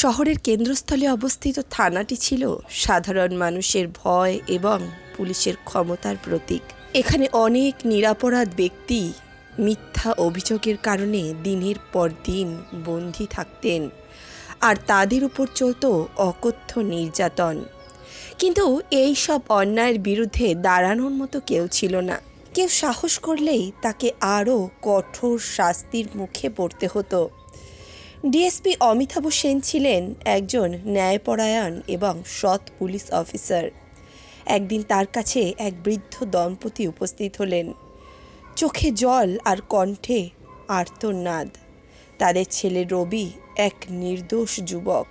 শহরের কেন্দ্রস্থলে অবস্থিত থানাটি ছিল সাধারণ মানুষের ভয় এবং পুলিশের ক্ষমতার প্রতীক। এখানে অনেক নিরাপরাধ ব্যক্তি মিথ্যা অভিযোগের কারণে দিনের পর দিন বন্দী থাকতেন আর তাদের উপর চলত অকথ্য নির্যাতন। কিন্তু এই সব অন্যায়ের বিরুদ্ধে দাঁড়ানোর মতো কেউ ছিল না। কেউ সাহস করলেই তাকে আরও কঠোর শাস্তির মুখে পড়তে হতো। ডিএসপি অমিতাভ সেন ছিলেন একজন ন্যায়পরায়ণ এবং সৎ পুলিশ অফিসার। একদিন তার কাছে এক বৃদ্ধ দম্পতি উপস্থিত হলেন। চোখে জল আর কণ্ঠে আর্তনাদ। তাদের ছেলে রবি এক নির্দোষ যুবক,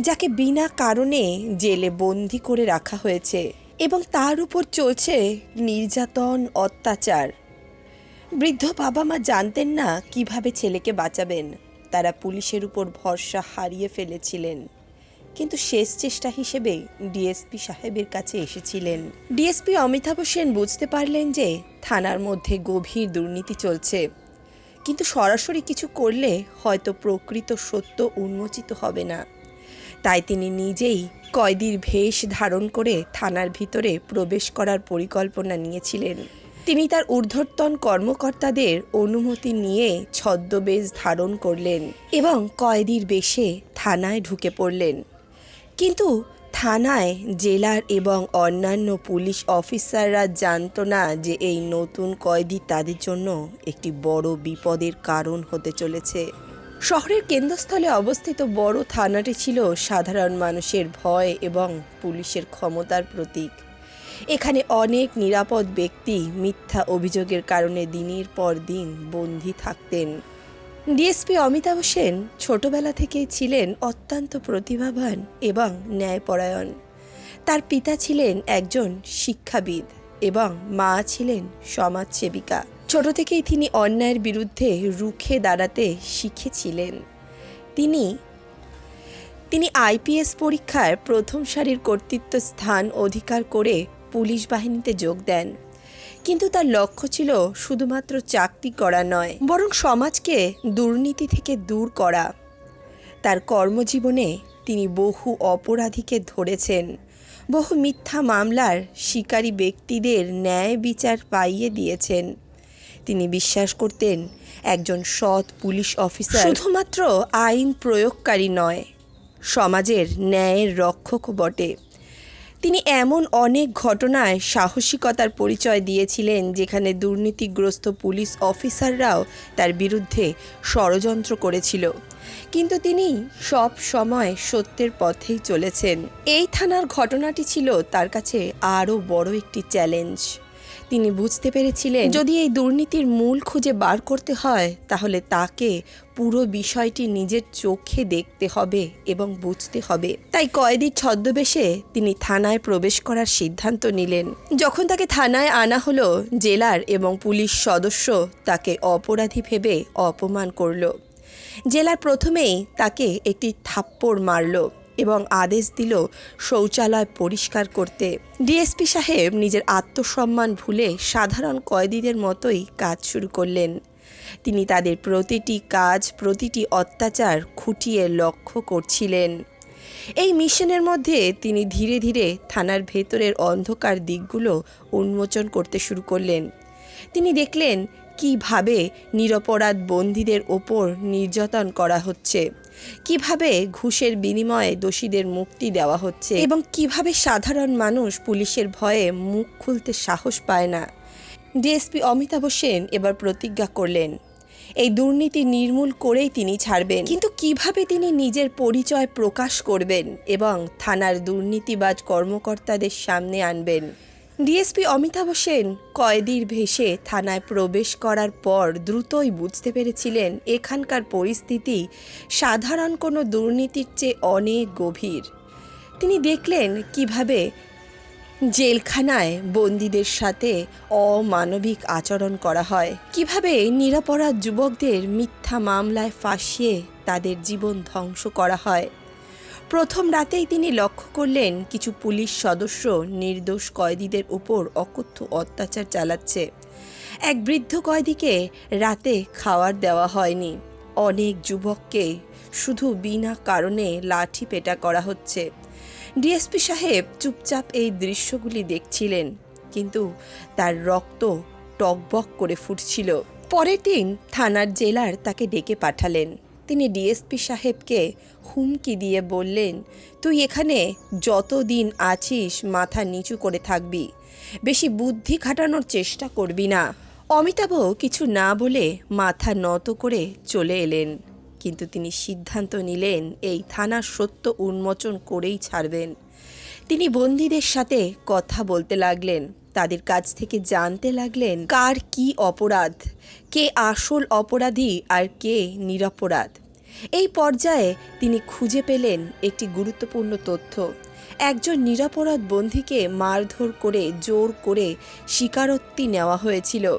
যাকে বিনা কারণে জেলে বন্দি করে রাখা হয়েছে এবং তার উপর চলছে নির্যাতন, অত্যাচার। বৃদ্ধ বাবা মা জানতেন না কীভাবে ছেলেকে বাঁচাবেন। তারা পুলিশের উপর ভরসা হারিয়ে ফেলেছিলেন। কিন্তু শেষ চেষ্টা হিসেবে ডিএসপি সাহেবের কাছে এসেছিলেন। ডিএসপি অমিতাভ সেন বুঝতে পারলেন যে থানার মধ্যে গভীর দুর্নীতি চলছে। কিন্তু সরাসরি কিছু করলে হয়তো প্রকৃত সত্য উন্মোচিত হবে না। তাই তিনি নিজেই কয়েদির ভেষ ধারণ করে থানার ভিতরে প্রবেশ করার পরিকল্পনা নিয়েছিলেন। তিনি তার ঊর্ধ্বতন কর্মকর্তাদের অনুমতি নিয়ে ছদ্মবেশ ধারণ করলেন এবং কয়েদির বেশে থানায় ঢুকে পড়লেন। কিন্তু থানায় জেলার এবং অন্যান্য পুলিশ অফিসাররা জানত না যে এই নতুন কয়েদি তাদের জন্য একটি বড় বিপদের কারণ হতে চলেছে। শহরের কেন্দ্রস্থলে অবস্থিত বড় থানাটি ছিল সাধারণ মানুষের ভয় এবং পুলিশের ক্ষমতার প্রতীক। এখানে অনেক নিরাপদ ব্যক্তি মিথ্যা অভিযোগের কারণে দিনের পর দিন বন্দী থাকতেন। ডিএসপি অমিতাভ সেন ছোটবেলা থেকেই ছিলেন অত্যন্ত প্রতিভাবান এবং ন্যায়পরায়ণ। তার পিতা ছিলেন একজন শিক্ষাবিদ এবং মা ছিলেন সমাজসেবিকা। ছোট থেকেই তিনি অন্যায়ের বিরুদ্ধে রুখে দাঁড়াতে শিখেছিলেন। তিনি তিনি আইপিএস পরীক্ষার প্রথম সারির কর্তৃত্ব স্থান অধিকার করে পুলিশ বাহিনীতে যোগ দেন। কিন্তু তার লক্ষ্য ছিল শুধুমাত্র চাকরি করা নয়, বরং সমাজকে দুর্নীতি থেকে দূর করা। তার কর্মজীবনে তিনি বহু অপরাধীকে ধরেছেন। বহু মিথ্যা মামলার শিকারী ব্যক্তিদের ন্যায় বিচার পাইয়ে দিয়েছেন। তিনি বিশ্বাস করতেন একজন সৎ পুলিশ অফিসার শুধুমাত্র আইন প্রয়োগকারী নয়, সমাজের ন্যায়ের রক্ষক বটে। তিনি এমন অনেক ঘটনায় সাহসিকতার পরিচয় দিয়েছিলেন যেখানে দুর্নীতিগ্রস্ত পুলিশ অফিসাররাও তার বিরুদ্ধে ষড়যন্ত্র করেছিল। কিন্তু তিনি সব সময় সত্যের পথেই চলেছেন। এই থানার ঘটনাটি ছিল তার কাছে আরও বড় একটি চ্যালেঞ্জ। তিনি বুঝতে পেরেছিলেন, যদি এই দুর্নীতির মূল খুঁজে বার করতে হয়, তাহলে তাকে পুরো বিষয়টি নিজের চোখে দেখতে হবে এবং বুঝতে হবে। তাই কয়েদির ছদ্মবেশে তিনি থানায় প্রবেশ করার সিদ্ধান্ত নিলেন। যখন তাকে থানায় আনা হলো, জেলার এবং পুলিশ সদস্য তাকে অপরাধী ভেবে অপমান করল। জেলার প্রথমেই তাকে একটি থাপ্পড় মারলো। এবং আদেশ দিল শৌচালয় পরিষ্কার করতে। ডিএসপি সাহেব নিজের আত্মসম্মান ভুলে সাধারণ কয়েদিদের মতোই কাজ শুরু করলেন। তিনি তাদের প্রতিটি কাজ, প্রতিটি অত্যাচার খুঁটিয়ে লক্ষ্য করছিলেন। এই মিশনের মধ্যে তিনি ধীরে ধীরে থানার ভেতরের অন্ধকার দিকগুলো উন্মোচন করতে শুরু করলেন। তিনি দেখলেন কীভাবে নিরপরাধ বন্দীদের ওপর নির্যাতন করা হচ্ছে। কীভাবে ঘুষের বিনিময়ে দোষীদের মুক্তি দেওয়া হচ্ছে এবং কীভাবে সাধারণ মানুষ পুলিশের ভয়ে মুখ খুলতে সাহস পায় না? ডিএসপি অমিতাভ সেন এবার প্রতিজ্ঞা করলেন, এই দুর্নীতি নির্মূল করেই তিনি ছাড়বেন। কিন্তু কীভাবে তিনি নিজের পরিচয় প্রকাশ করবেন এবং থানার দুর্নীতিবাজ কর্মকর্তাদের সামনে আনবেন? ডিএসপি অমিতাভ সেন কয়েদির ভেসে থানায় প্রবেশ করার পর দ্রুতই বুঝতে পেরেছিলেন এখানকার পরিস্থিতি সাধারণ কোনো দুর্নীতির চেয়ে অনেক গভীর। তিনি দেখলেন কীভাবে জেলখানায় বন্দীদের সাথে অমানবিক আচরণ করা হয়, কীভাবে নিরাপরাধ যুবকদের মিথ্যা মামলায় ফাঁসিয়ে তাদের জীবন ধ্বংস করা হয়। প্রথম রাতেই তিনি লক্ষ্য করলেন কিছু পুলিশ সদস্য নির্দোষ কয়েদিদের উপর অকথ্য অত্যাচার চালাচ্ছে। এক বৃদ্ধ কয়েদিকে রাতে খাওয়ার দেওয়া হয়নি। অনেক যুবককে শুধু বিনা কারণে লাঠি পেটা করা হচ্ছে। ডিএসপি সাহেব চুপচাপ এই দৃশ্যগুলি দেখছিলেন, কিন্তু তার রক্ত টকবক করে ফুটছিল। পরের দিন থানার জেলার তাকে ডেকে পাঠালেন। তিনি ডিএসপি সাহেবকে হুমকি দিয়ে বললেন, তুই এখানে যতদিন আছিস মাথা নিচু করে থাকবি। বেশি বুদ্ধি খাটানোর চেষ্টা করবি না। অমিতাভ কিছু না বলে মাথা নত করে চলে এলেন। কিন্তু তিনি সিদ্ধান্ত নিলেন, এই থানার সত্য উন্মোচন করেই ছাড়বেন। তিনি বন্দীদের সাথে কথা বলতে লাগলেন। তাদের কাছ থেকে জানতে লাগলেন কার কি অপরাধ, কে আসল অপরাধী আর কে নিরপরাধ। এই পর্যায়ে তিনি খুঁজে পেলেন একটি গুরুত্বপূর্ণ তথ্য। একজন নিরাপরাধ বন্দীকে মারধর করে, জোর করে স্বীকারোক্তি নেওয়া হয়েছিল।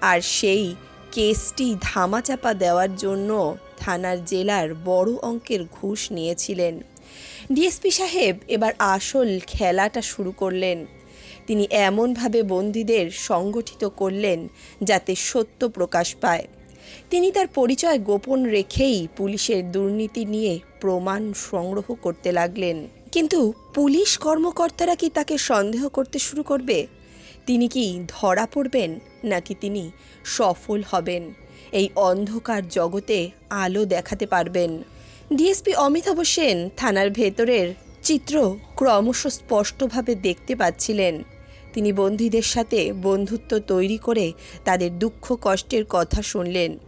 আর সেই কেসটি ধামাচাপা দেওয়ার জন্য থানার জেলার বড় অঙ্কের ঘুষ নিয়েছিলেন। ডিএসপি সাহেব এবার আসল খেলাটা শুরু করলেন। তিনি এমনভাবে বন্দীদের সংগঠিত করলেন যাতে সত্য প্রকাশ পায়। তিনি তার পরিচয় গোপন রেখেই পুলিশের দুর্নীতি নিয়ে প্রমাণ সংগ্রহ করতে লাগলেন। কিন্তু পুলিশ কর্মকর্তারা কি তাকে সন্দেহ করতে শুরু করবে? তিনি কি ধরা পড়বেন নাকি তিনি সফল হবেন? এই অন্ধকার জগতে আলো দেখাতে পারবেন। ডিএসপি অমিতাভ সেন থানার ভেতরের চিত্র ক্রমশ স্পষ্টভাবে দেখতে পাচ্ছিলেন। তিনি বন্দীদের সাথে বন্ধুত্ব তৈরি করে তাদের দুঃখ কষ্টের কথা শুনলেন।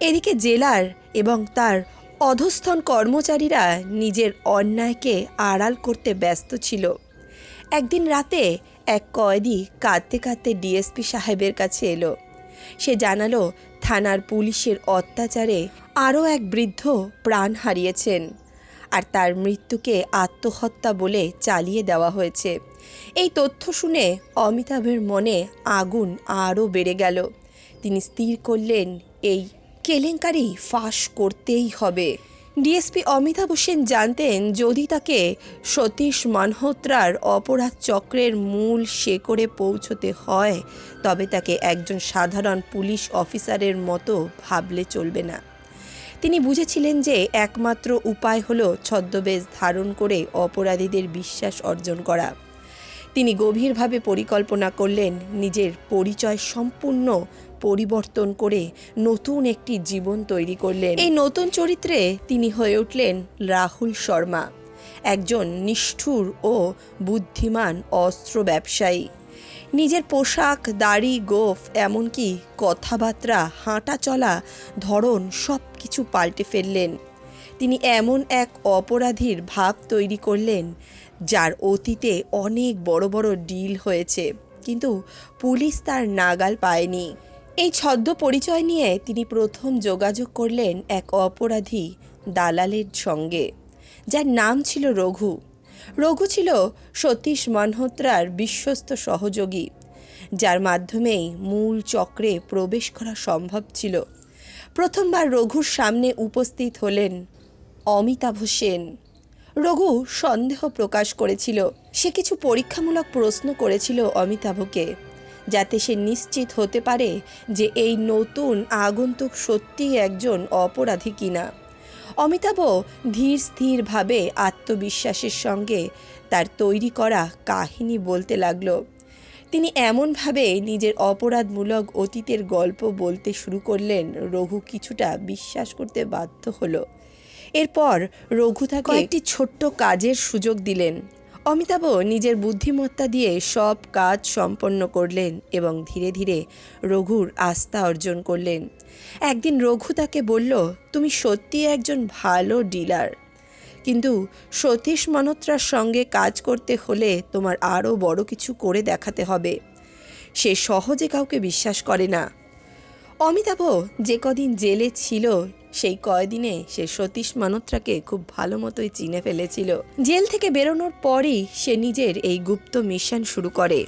এদিকে জেলার এবং তার অধস্থন কর্মচারীরা নিজের অন্যায়কে আড়াল করতে ব্যস্ত ছিল। একদিন রাতে এক কয়েদি কাঁদতে কাঁদতে ডিএসপি সাহেবের কাছে এলো। সে জানালো, থানার পুলিশের অত্যাচারে আরও এক বৃদ্ধ প্রাণ হারিয়েছেন। আর তার মৃত্যুকে আত্মহত্যা বলে চালিয়ে দেওয়া হয়েছে। এই তথ্য শুনে অমিতাভের মনে আগুন আরও বেড়ে গেল। তিনি স্থির করলেন, এই কেলেঙ্কারি ফাঁস করতেই হবে। ডিএসপি অমিতাভ সেন জানতেন, যদি তাকে সতীশ মানহোত্রার অপরাধ চক্রের মূল শেকড়ে পৌঁছতে হয়, তবে তাকে একজন সাধারণ পুলিশ অফিসারের মতো ভাবলে চলবে না। তিনি বুঝেছিলেন যে একমাত্র উপায় হল ছদ্মবেশ ধারণ করে অপরাধীদের বিশ্বাস অর্জন করা। তিনি গভীরভাবে পরিকল্পনা করলেন নিজের পরিচয় সম্পূর্ণ পরিবর্তন করে নতুন একটি জীবন তৈরি করলেন। এই নতুন চরিত্রে তিনি হয়ে উঠলেন রাহুল শর্মা, একজন নিষ্ঠুর ও বুদ্ধিমান অস্ত্র ব্যবসায়ী। নিজের পোশাক, দাড়ি, গোফ, এমনকি কথাবার্তা হাঁটা চলা ধরন সব কিছু পাল্টে ফেললেন। তিনি এমন এক অপরাধীর ভাব তৈরি করলেন, যার অতীতে অনেক বড় বড় ডিল হয়েছে, কিন্তু পুলিশ তার নাগাল পায়নি। এই ছদ্ম পরিচয় নিয়ে তিনি প্রথম যোগাযোগ করলেন এক অপরাধী, দালালের সঙ্গে, যার নাম ছিল রঘু। রঘু ছিল সতীশ মানহোত্রার বিশ্বস্ত সহযোগী, যার মাধ্যমেই মূল চক্রে প্রবেশ করা সম্ভব ছিল। প্রথমবার রঘুর সামনে উপস্থিত হলেন অমিতাভ সেন। রঘু সন্দেহ প্রকাশ করেছিল। সে কিছু পরীক্ষামূলক প্রশ্ন করেছিল অমিতাভকে, যাতে সে নিশ্চিত হতে পারে যে এই নতুন আগন্তুক সত্যিই একজন অপরাধী কিনা। অমিতাভ ধীর স্থিরভাবে আত্মবিশ্বাসের সঙ্গে তার তৈরি করা কাহিনী বলতে লাগল। তিনি এমনভাবে নিজের অপরাধমূলক অতীতের গল্প বলতে শুরু করলেন, রঘু কিছুটা বিশ্বাস করতে বাধ্য হলো। এরপর রঘু তাকে একটি ছোট্ট কাজের সুযোগ দিলেন। অমিতাভ নিজের বুদ্ধিমত্তা দিয়ে সব কাজ সম্পন্ন করলেন এবং ধীরে ধীরে রঘুর আস্থা অর্জন করলেন। একদিন রঘু তাকে বলল, তুমি সত্যি একজন ভালো ডিলার। কিন্তু সতীশ মানত্রার সঙ্গে কাজ করতে হলে তোমার আরও বড় কিছু করে দেখাতে হবে। সে সহজে কাউকে বিশ্বাস করে না। অমিতাভ, যে কদিন জেলে ছিল, সেই কয়দিনে সে সতীশ মানত্রাকে খুব ভালো মতোই চিনে ফেলেছিল। জেল থেকে বেরোনোর পরই সে নিজের এই গুপ্ত মিশন শুরু করে।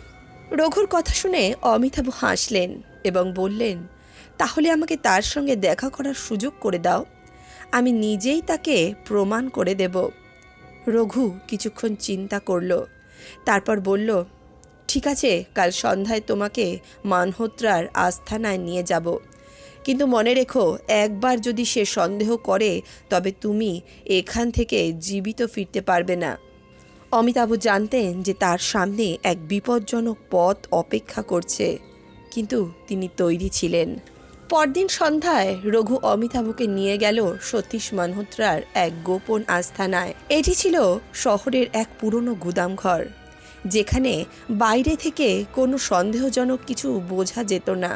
রঘুর কথা শুনে অমিতাভ হাসলেন এবং বললেন, তাহলে আমাকে তার সঙ্গে দেখা করার সুযোগ করে দাও। আমি নিজেই তাকে প্রমাণ করে দেব। রঘু কিছুক্ষণ চিন্তা করল, তারপর বলল ঠিক আছে, কাল সন্ধ্যায় তোমাকে মানহোত্রার আস্থানায় নিয়ে যাব। কিন্তু মনে রেখো, একবার যদি সে সন্দেহ করে, তবে তুমি এখান থেকে জীবিত ফিরতে পারবে না। অমিতাভ জানতেন যে তার সামনে এক বিপজ্জনক পথ অপেক্ষা করছে, কিন্তু তিনি তৈরি ছিলেন। পরদিন সন্ধ্যায় রঘু অমিতাভকে নিয়ে গেল সতীশ মানহোত্রার এক গোপন আস্থানায়। এটি ছিল শহরের এক পুরনো গুদামঘর। যেখানে বাইরে থেকে কোনো সন্দেহজনক কিছু বোঝা যেত না।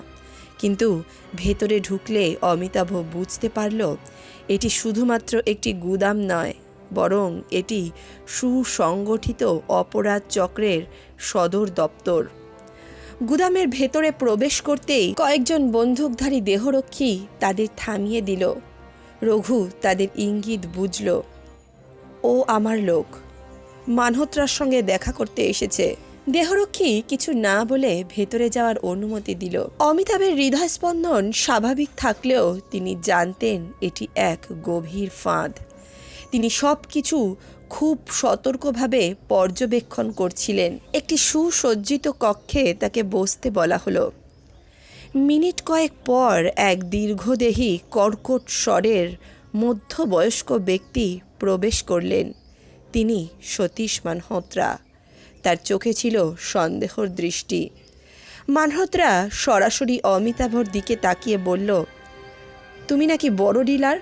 কিন্তু ভেতরে ঢুকলে অমিতাভ বুঝতে পারল, এটি শুধুমাত্র একটি গুদাম নয়, বরং এটি সুসংগঠিত অপরাধ চক্রের সদর দপ্তর। গুদামের ভেতরে প্রবেশ করতেই কয়েকজন বন্দুকধারী দেহরক্ষী তাদের থামিয়ে দিল। রঘু তাদের ইঙ্গিত বুঝল, ও আমার লোক মানহোত্রার সঙ্গে দেখা করতে এসেছে। দেহরক্ষী কিছু না বলে ভেতরে যাওয়ার অনুমতি দিল। অমিতাভের হৃদয়স্পন্দন স্বাভাবিক থাকলেও তিনি জানতেন এটি এক গভীর ফাঁদ। তিনি সব কিছু খুব সতর্কভাবে পর্যবেক্ষণ করছিলেন। একটি সুসজ্জিত কক্ষে তাকে বসতে বলা হলো। মিনিট কয়েক পর এক দীর্ঘদেহী কর্কট স্বরের মধ্যবয়স্ক ব্যক্তি প্রবেশ করলেন। তিনি সতীশ মানহোত্রা। তার চোখে ছিল সন্দেহর দৃষ্টি। মানহোত্রা সরাসরি অমিতাভর দিকে তাকিয়ে বলল, তুমি নাকি বড় ডিলার?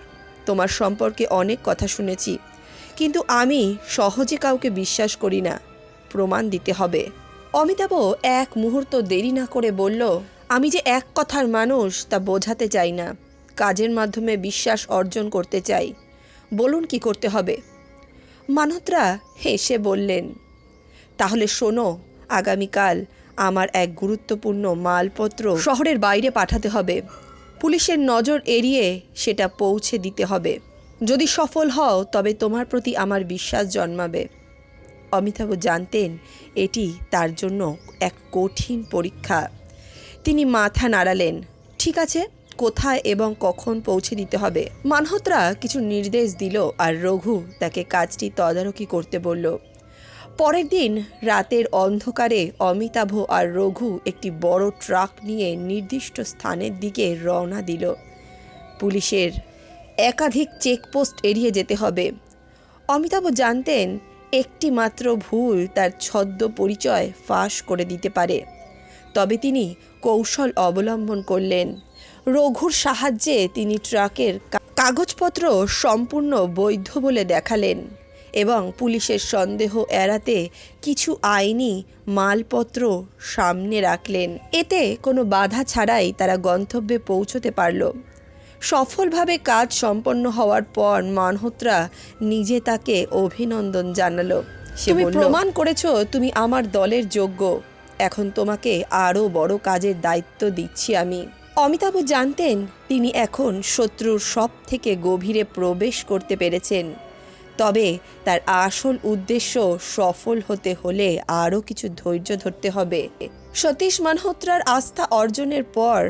তোমার সম্পর্কে অনেক কথা শুনেছি। কিন্তু আমি সহজে কাউকে বিশ্বাস করি না। প্রমাণ দিতে হবে। অমিতাভ এক মুহূর্ত দেরি না করে বলল, আমি যে এক কথার মানুষ তা বোঝাতে চাই না। কাজের মাধ্যমে বিশ্বাস অর্জন করতে চাই। বলুন কি করতে হবে? মানহত্রা হেসে বললেন, তাহলে শোনো, আগামীকাল আমার এক গুরুত্বপূর্ণ মালপত্র শহরের বাইরে পাঠাতে হবে। পুলিশের নজর এড়িয়ে সেটা পৌঁছে দিতে হবে। যদি সফল হও, তবে তোমার প্রতি আমার বিশ্বাস জন্মাবে। অমিতাভ জানতেন এটি তার জন্য এক কঠিন পরীক্ষা। তিনি মাথা নাড়ালেন, ঠিক আছে কোথায় এবং কখন পৌঁছে দিতে হবে। মানহোত্রা কিছু নির্দেশ দিল আর রঘু তাকে কাজটি তদারকি করতে বলল। পরের দিন রাতের অন্ধকারে অমিতাভ আর রঘু একটি বড় ট্রাক নিয়ে নির্দিষ্ট স্থানের দিকে রওনা দিল। পুলিশের একাধিক চেকপোস্ট এড়িয়ে যেতে হবে। অমিতাভ জানতেন একটি মাত্র ভুল তার ছদ্ম পরিচয় ফাঁস করে দিতে পারে। তবে তিনি কৌশল অবলম্বন করলেন। রঘুর সাহায্যে তিনি ট্রাকের কাগজপত্র সম্পূর্ণ বৈধ বলে দেখালেন এবং পুলিশের সন্দেহ এড়াতে কিছু আইনি মালপত্র সামনে রাখলেন। এতে কোনো বাধা ছাড়াই তারা গন্তব্যে পৌঁছতে পারল। সফলভাবে কাজ সম্পন্ন হওয়ার পর মানহোত্রা নিজে তাকে অভিনন্দন জানালো। তুমি প্রমাণ করেছ তুমি আমার দলের যোগ্য। এখন তোমাকে আরও বড় কাজের দায়িত্ব দিচ্ছি আমি। অমিতাভ জানতেন তিনি এখন শত্রুর সব থেকে গভীরে প্রবেশ করতে পেরেছেন। তবে তার আসল উদ্দেশ্য সফল হতে হলে আরও কিছু ধৈর্য ধরতে হবে। সতীশ মানহোত্রার আস্থা অর্জনের পর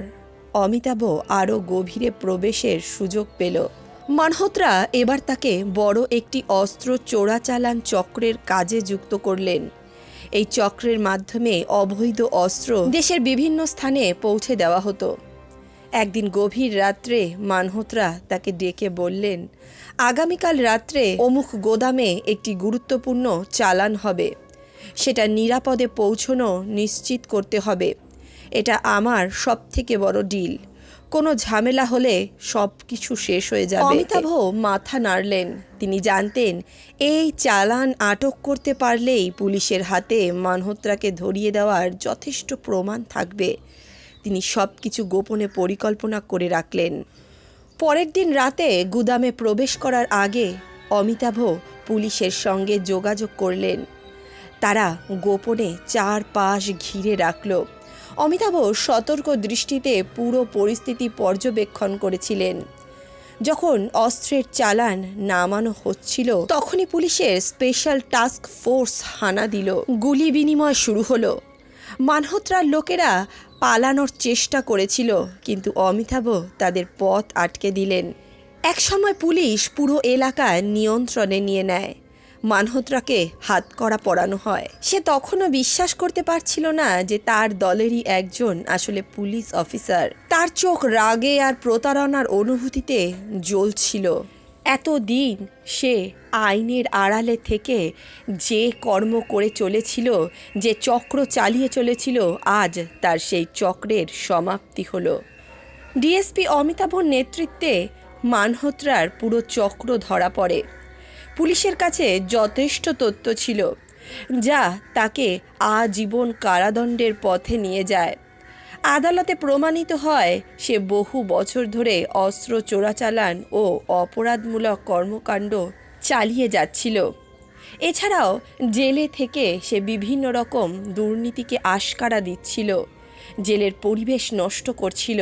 অমিতাভ আরও গভীরে প্রবেশের সুযোগ পেল। মানহোত্রা এবার তাকে বড় একটি অস্ত্র চোরাচালান চক্রের কাজে যুক্ত করলেন। এই চক্রের মাধ্যমে অবৈধ অস্ত্র দেশের বিভিন্ন স্থানে পৌঁছে দেওয়া হতো। একদিন গভীর রাত্রে মানহোত্রা তাকে ডেকে বললেন, আগামীকাল রাত্রে অমুক গোদামে একটি গুরুত্বপূর্ণ চালান হবে। সেটা নিরাপদে পৌঁছনো নিশ্চিত করতে হবে। এটা আমার সব থেকে বড় ডিল। কোনো ঝামেলা হলে সব কিছু শেষ হয়ে যাবে অমিতাভ মাথা নাড়লেন। তিনি জানতেন, এই চালান আটক করতে পারলেই পুলিশের হাতে মানহোত্রাকে ধরিয়ে দেওয়ার যথেষ্ট প্রমাণ থাকবে। তিনি সব কিছু গোপনে পরিকল্পনা করে রাখলেন। পরের দিন রাতে গুদামে প্রবেশ করার আগে অমিতাভ পুলিশের সঙ্গে যোগাযোগ করলেন। তারা গোপনে চার পাশ ঘিরে রাখল। অমিতাভ সতর্ক দৃষ্টিতে পুরো পরিস্থিতি পর্যবেক্ষণ করেছিলেন। যখন অস্ত্রের চালান নামানো হচ্ছিল, তখনই পুলিশের স্পেশাল টাস্ক ফোর্স হানা দিল। গুলি বিনিময় শুরু হলো। মানহোত্রার লোকেরা পালানোর চেষ্টা করেছিল, কিন্তু অমিতাভ তাদের পথ আটকে দিলেন। একসময় পুলিশ পুরো এলাকা নিয়ন্ত্রণে নিয়ে নেয়। মানহোত্রাকে হাত করা পরানো হয়। সে তখনও বিশ্বাস করতে পারছিল না যে তার দলেরই একজন আসলে পুলিশ অফিসার। তার চোখ রাগে আর প্রতারণার অনুভূতিতে জ্বলছিল। এতদিন সে আইনের আড়ালে থেকে যে কর্ম করে চলেছিল, যে চক্র চালিয়ে চলেছিল, আজ তার সেই চক্রের সমাপ্তি হলো। ডিএসপি অমিতাভর নেতৃত্বে মানহোত্রার পুরো চক্র ধরা পড়ে। পুলিশের কাছে যথেষ্ট তথ্য ছিল, যা তাকে আজীবন কারাদণ্ডের পথে নিয়ে যায়। আদালতে প্রমাণিত হয়, সে বহু বছর ধরে অস্ত্র চোরাচালান ও অপরাধমূলক কর্মকাণ্ড চালিয়ে যাচ্ছিল। এছাড়াও জেলে থেকে সে বিভিন্ন রকম দুর্নীতিকে আশকারা দিচ্ছিল। জেলের পরিবেশ নষ্ট করছিল।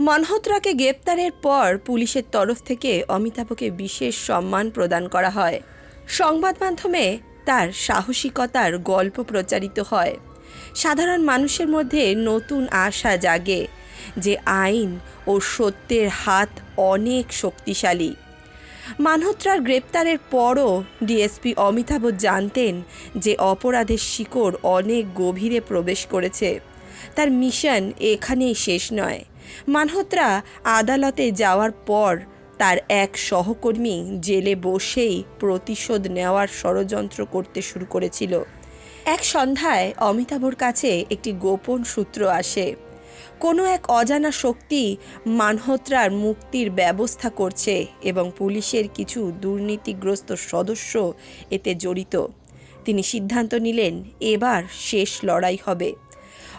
মানহোত্রাকে গ্রেপ্তারের পর পুলিশের তরফ থেকে অমিতাভকে বিশেষ সম্মান প্রদান করা হয়। সংবাদ মাধ্যমে তার সাহসিকতার গল্প প্রচারিত হয়। সাধারণ মানুষের মধ্যে নতুন আশা জাগে যে আইন ও সত্যের হাত অনেক শক্তিশালী। মানহোত্রার গ্রেপ্তারের পরও ডিএসপি অমিতাভ জানতেন যে অপরাধের শিকড় অনেক গভীরে প্রবেশ করেছে। তার মিশন এখানেই শেষ নয়। মানহোত্রা আদালতে যাওয়ার পর তার এক সহকর্মী জেলে বসেই প্রতিশোধ নেওয়ার ষড়যন্ত্র করতে শুরু করেছিল। এক সন্ধ্যায় অমিতাভর কাছে একটি গোপন সূত্র আসে। কোনো এক অজানা শক্তি মানহোত্রার মুক্তির ব্যবস্থা করছে এবং পুলিশের কিছু দুর্নীতিগ্রস্ত সদস্য এতে জড়িত। তিনি সিদ্ধান্ত নিলেন এবার শেষ লড়াই হবে।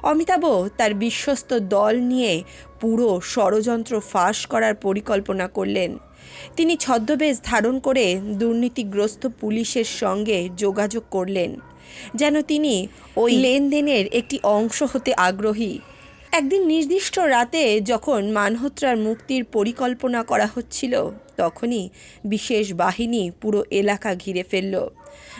অমিতাভ তার বিশ্বস্ত দল নিয়ে পুরো ষড়যন্ত্র ফাঁস করার পরিকল্পনা করলেন। তিনি ছদ্মবেশ ধারণ করে দুর্নীতিগ্রস্ত পুলিশের সঙ্গে যোগাযোগ করলেন যেন তিনি ওই লেনদেনের একটি অংশ হতে আগ্রহী। একদিন নির্দিষ্ট রাতে যখন মানহোত্রার মুক্তির পরিকল্পনা করা হচ্ছিল, তখনই বিশেষ বাহিনী পুরো এলাকা ঘিরে ফেলল।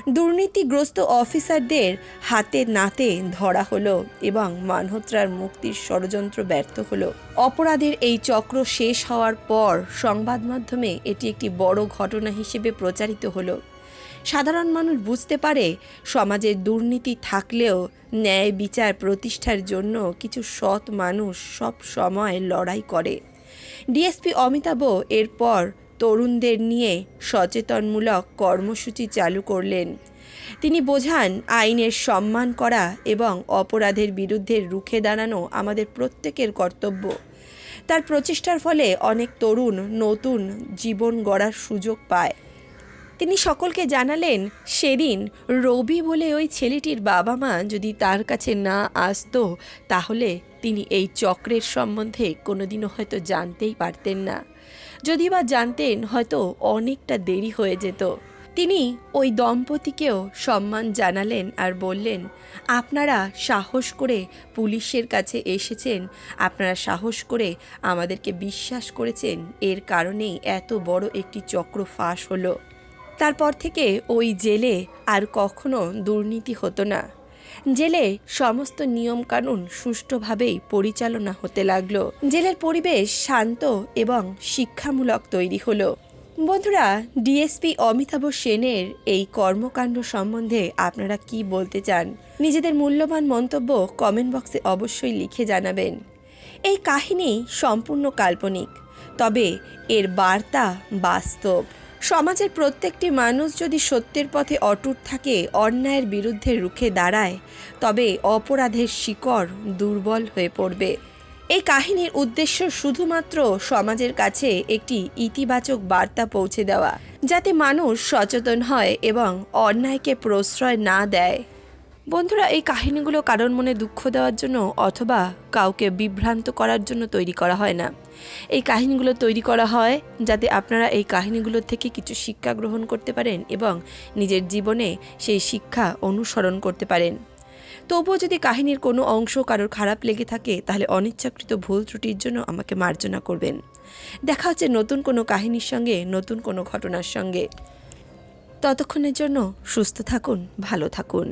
দুর্নীতিগ্রস্ত অফিসারদের হাতে নাতে ধরা হলো এবং মানহোত্রার মুক্তির ষড়যন্ত্র ব্যর্থ হলো। অপরাধের এই চক্র শেষ হওয়ার পর সংবাদ মাধ্যমে এটি একটি বড় ঘটনা হিসেবে প্রচারিত হলো। সাধারণ মানুষ বুঝতে পারে সমাজে দুর্নীতি থাকলেও ন্যায় বিচার প্রতিষ্ঠার জন্য কিছু সৎ মানুষ সব সময় লড়াই করে। ডিএসপি অমিতাভ এরপর তরুণদের নিয়ে সচেতনমূলক কর্মসূচি চালু করলেন। তিনি বোঝান, আইনের সম্মান করা এবং অপরাধের বিরুদ্ধে রুখে দাঁড়ানো আমাদের প্রত্যেকের কর্তব্য। তার প্রচেষ্টার ফলে অনেক তরুণ নতুন জীবন গড়ার সুযোগ পায়। তিনি সকলকে জানালেন, সেদিন রবি বলে ওই ছেলেটির বাবা মা যদি তার কাছে না আসতো, তাহলে তিনি এই চক্রের সম্বন্ধে কোনোদিনও হয়তো জানতেই পারতেন না। যদি বা জানতেন, হয়তো অনেকটা দেরি হয়ে যেত। তিনি ওই দম্পতিকেও সম্মান জানালেন আর বললেন, আপনারা সাহস করে পুলিশের কাছে এসেছেন। আপনারা সাহস করে আমাদেরকে বিশ্বাস করেছেন। এর কারণেই এত বড় একটি চক্র ফাঁস হলো। তারপর থেকে ওই জেলে আর কখনো দুর্নীতি হতো না। জেলে সমস্ত নিয়মকানুন সুষ্ঠুভাবেই পরিচালনা হতে লাগল। জেলের পরিবেশ শান্ত এবং শিক্ষামূলক তৈরি হলো। বন্ধুরা, ডিএসপি অমিতাভ সেনের এই কর্মকাণ্ড সম্বন্ধে আপনারা কি বলতে চান? নিজেদের মূল্যবান মন্তব্য কমেন্ট বক্সে অবশ্যই লিখে জানাবেন। এই কাহিনী সম্পূর্ণ কাল্পনিক, তবে এর বার্তা বাস্তব। সমাজের প্রত্যেকটি মানুষ যদি সত্যের পথে অটুট থাকে, অন্যায়ের বিরুদ্ধে রুখে দাঁড়ায়, তবে অপরাধের শিকড় দুর্বল হয়ে পড়বে। এই কাহিনীর উদ্দেশ্য শুধুমাত্র সমাজের কাছে একটি ইতিবাচক বার্তা পৌঁছে দেওয়া, যাতে মানুষ সচেতন হয় এবং অন্যায়কে প্রশ্রয় না দেয়। বন্ধুরা, এই কাহিনীগুলো কারোর মনে দুঃখ দেওয়ার জন্য অথবা কাউকে বিভ্রান্ত করার জন্য তৈরি করা হয় না। এই কাহিনীগুলো তৈরি করা হয় যাতে আপনারা এই কাহিনীগুলো থেকে কিছু শিক্ষা গ্রহণ করতে পারেন এবং নিজের জীবনে সেই শিক্ষা অনুসরণ করতে পারেন। তবুও যদি কাহিনীর কোনো অংশ কারোর খারাপ লেগে থাকে, তাহলে অনিচ্ছাকৃত ভুল ত্রুটির জন্য আমাকে মার্জনা করবেন। দেখা হচ্ছে নতুন কোনো কাহিনীর সঙ্গে, নতুন কোনো ঘটনার সঙ্গে। ততক্ষণের জন্য সুস্থ থাকুন, ভালো থাকুন।